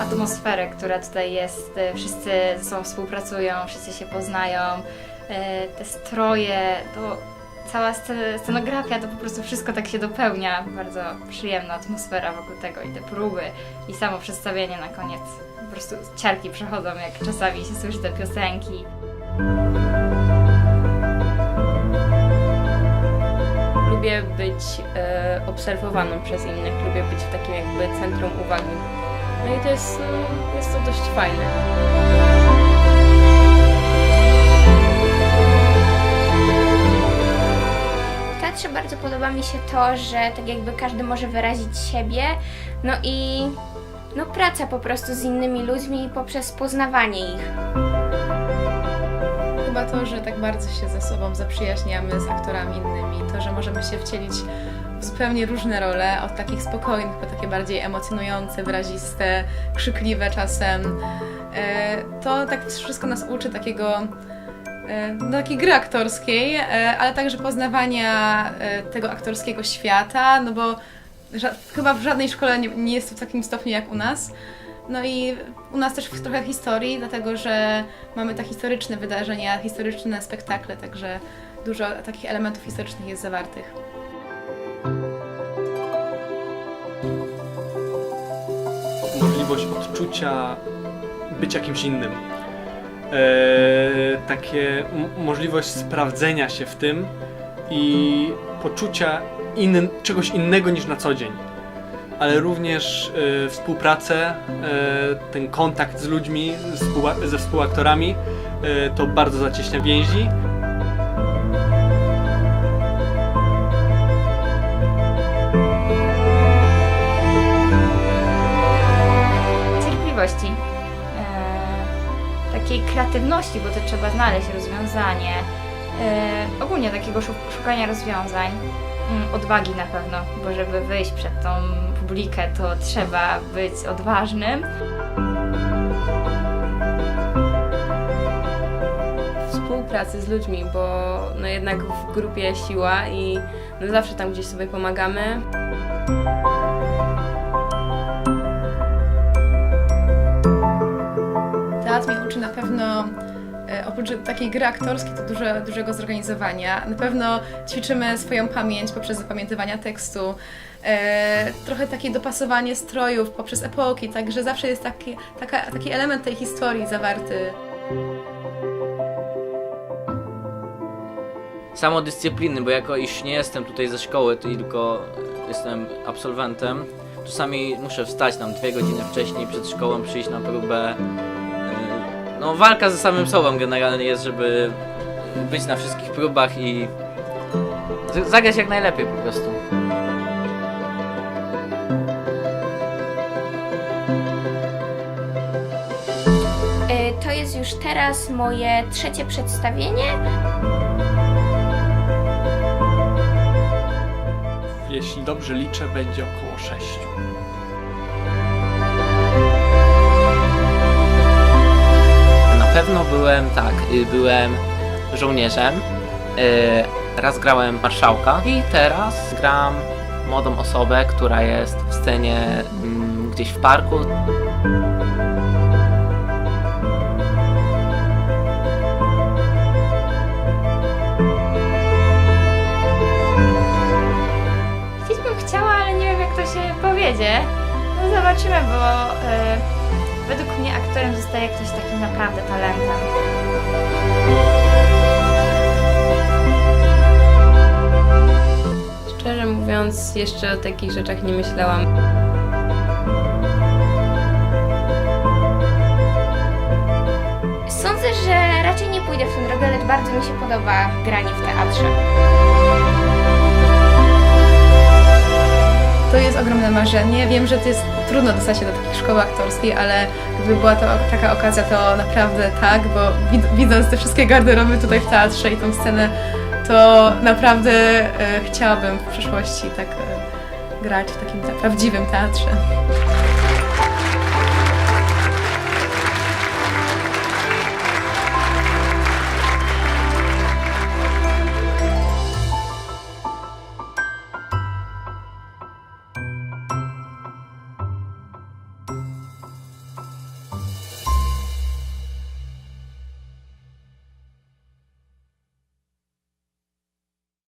atmosferę, która tutaj jest. e, Wszyscy ze sobą współpracują, wszyscy się poznają. E, Te stroje, to cała sce- scenografia, to po prostu wszystko tak się dopełnia. Bardzo przyjemna atmosfera wokół tego i te próby i samo przedstawienie na koniec. Po prostu ciarki przechodzą, jak czasami się słyszy te piosenki. Lubię być e, obserwowaną przez innych, lubię być w takim jakby centrum uwagi. No i to jest, no, jest to dość fajne. Teatrze bardzo podoba mi się to, że tak jakby każdy może wyrazić siebie, no i no praca po prostu z innymi ludźmi poprzez poznawanie ich. Chyba to, że tak bardzo się ze sobą zaprzyjaźniamy z aktorami innymi, to, że możemy się wcielić w zupełnie różne role, od takich spokojnych po takie bardziej emocjonujące, wyraziste, krzykliwe czasem. E, To tak wszystko nas uczy takiego, e, no, takiej gry aktorskiej, e, ale także poznawania e, tego aktorskiego świata, no bo chyba w żadnej szkole nie, nie jest to w takim stopniu jak u nas. No i u nas też trochę historii, dlatego że mamy te historyczne wydarzenia, historyczne spektakle, także dużo takich elementów historycznych jest zawartych. możliwość odczucia bycia kimś innym. E, takie możliwość sprawdzenia się w tym i poczucia in, czegoś innego niż na co dzień. Ale również e, współpracę, e, ten kontakt z ludźmi, z ze współaktorami, e, to bardzo zacieśnia więzi. cierpliwości, e, takiej kreatywności, bo to trzeba znaleźć rozwiązanie, e, ogólnie takiego szu- szukania rozwiązań, mm, odwagi na pewno, bo żeby wyjść przed tą publikę, to trzeba być odważnym. Współpracy z ludźmi, bo no jednak w grupie siła i no zawsze tam gdzieś sobie pomagamy. Teatr mnie uczy na pewno, e, oprócz takiej gry aktorskiej, to dużo, dużego zorganizowania. Na pewno ćwiczymy swoją pamięć poprzez zapamiętywania tekstu, e, trochę takie dopasowanie strojów poprzez epoki, także zawsze jest taki, taka, taki element tej historii zawarty. samodyscypliny, bo jako iż nie jestem tutaj ze szkoły, tylko jestem absolwentem, czasami muszę wstać tam dwie godziny wcześniej przed szkołą, przyjść na próbę. No walka ze samym sobą generalnie jest, żeby być na wszystkich próbach i zagrać jak najlepiej po prostu. Y, To jest już teraz moje trzecie przedstawienie. Jeśli dobrze liczę, będzie około 6. pewno byłem, tak, y, byłem żołnierzem. y, Raz grałem marszałka i teraz gram młodą osobę, która jest w scenie mm, gdzieś w parku. Gdzieś chciała, ale nie wiem jak to się powiedzie. No zobaczymy, bo e, według mnie aktorem zostaje ktoś takim naprawdę talentem. Szczerze mówiąc, jeszcze o takich rzeczach nie myślałam. Sądzę, że raczej nie pójdę w tę drogę, lecz bardzo mi się podoba granie w teatrze. To jest ogromne marzenie. Wiem, że to jest trudno dostać się do takiej szkoły aktorskiej, ale gdyby była to taka okazja, to naprawdę tak, bo wid- widząc te wszystkie garderoby tutaj w teatrze i tą scenę, to naprawdę e, chciałabym w przyszłości tak e, grać w takim prawdziwym teatrze.